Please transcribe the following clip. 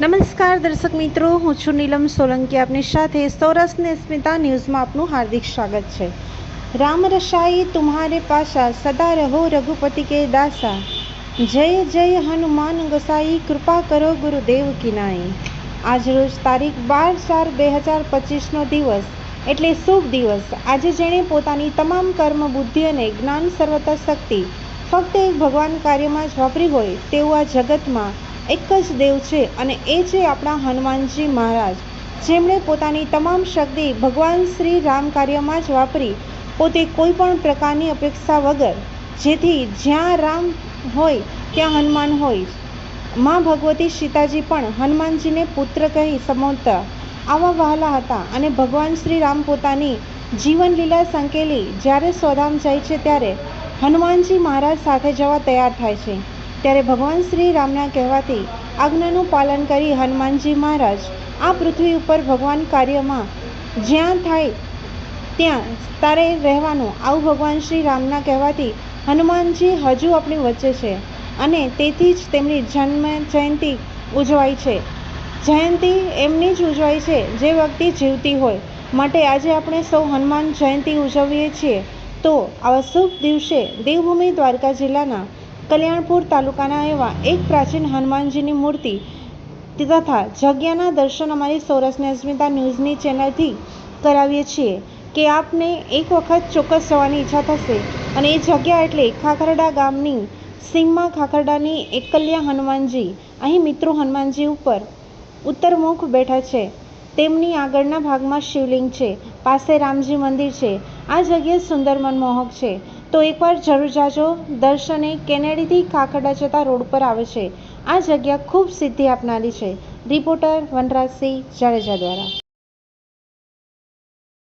નમસ્કાર દર્શક મિત્રો, હું છું નીલમ સોલંકી. આપની સાથે સૌરાષ્ટ્રની સ્મિતા ન્યૂઝમાં આપનું હાર્દિક સ્વાગત છે. રામ રસાઈ તુમ્હારે પાસા, સદા રહો રઘુપતિ કે દાસા. જય જય હનુમાન ગસાઈ, કૃપા કરો ગુરુદેવ કિનાઈ. આજરોજ તારીખ બાર ચાર બે હજાર પચીસનો દિવસ, એટલે શુભ દિવસ. આજે જેણે પોતાની તમામ કર્મ, બુદ્ધિ અને જ્ઞાન, સર્વતા શક્તિ ફક્ત એક ભગવાન કાર્યમાં જ વાપરી હોય તેવું આ જગતમાં એક જ દેવ છે અને એ છે આપણા હનુમાનજી મહારાજ. જેમણે પોતાની તમામ શક્તિ ભગવાન શ્રી રામ કાર્યમાં જ વાપરી પોતે કોઈ પણ પ્રકારની અપેક્ષા વગર, જેથી જ્યાં રામ હોય, ત્યાં હનુમાન હોય. મા ભગવતી સીતાજી પણ હનુમાનજીને પુત્ર કહી સંબોધતા આવા વહાલા હતા અને ભગવાન શ્રી રામ પોતાની જીવનલીલા સંકેલી જ્યારે સ્વધામ જાય છે ત્યારે હનુમાનજી મહારાજ સાથે જવા તૈયાર થાય છે. ત્યારે ભગવાન શ્રી રામના કહેવાથી આજ્ઞાનું પાલન કરી હનુમાનજી મહારાજ આ પૃથ્વી ઉપર ભગવાન કાર્યમાં જ્યાં થાય ત્યાં તારે રહેવાનું. આવું ભગવાન શ્રી રામના કહેવાથી હનુમાનજી હજુ આપણી વચ્ચે છે અને તેથી જ તેમની જન્મ જયંતિ ઉજવાય છે. જયંતિ એમની જ ઉજવાય છે જે વ્યક્તિ જીવતી હોય. માટે આજે આપણે સૌ હનુમાન જયંતિ ઉજવીએ છીએ. તો આવા શુભ દિવસે દેવભૂમિ દ્વારકા જિલ્લાના કલ્યાણપુર તાલુકાના એવા એક પ્રાચીન હનુમાનજીની મૂર્તિ તથા જગ્યાના દર્શન અમારી સૌરાષ્ટ્રની અસ્મિતા ન્યૂઝની ચેનલથી કરાવીએ છીએ કે આપને એક વખત ચોક્કસ જવાની ઈચ્છા થશે અને એ જગ્યા એટલે ખાખરડા ગામની સીમમાં ખાખરડાની એકલ્યા હનુમાનજી. અહીં મિત્રો હનુમાનજી ઉપર ઉત્તરમુખ બેઠા છે. તેમની આગળના ભાગમાં શિવલિંગ છે. પાસે રામજી મંદિર છે. આ જગ્યા સુંદર મનમોહક છે. તો એકવાર જરૂર જાજો. દર્શને કેનેડીથી કાકડા જતા રોડ પર આવે છે. આ જગ્યા ખૂબ સિદ્ધિ આપનારી છે. રિપોર્ટર વનરાજસિંહ જાડેજા દ્વારા.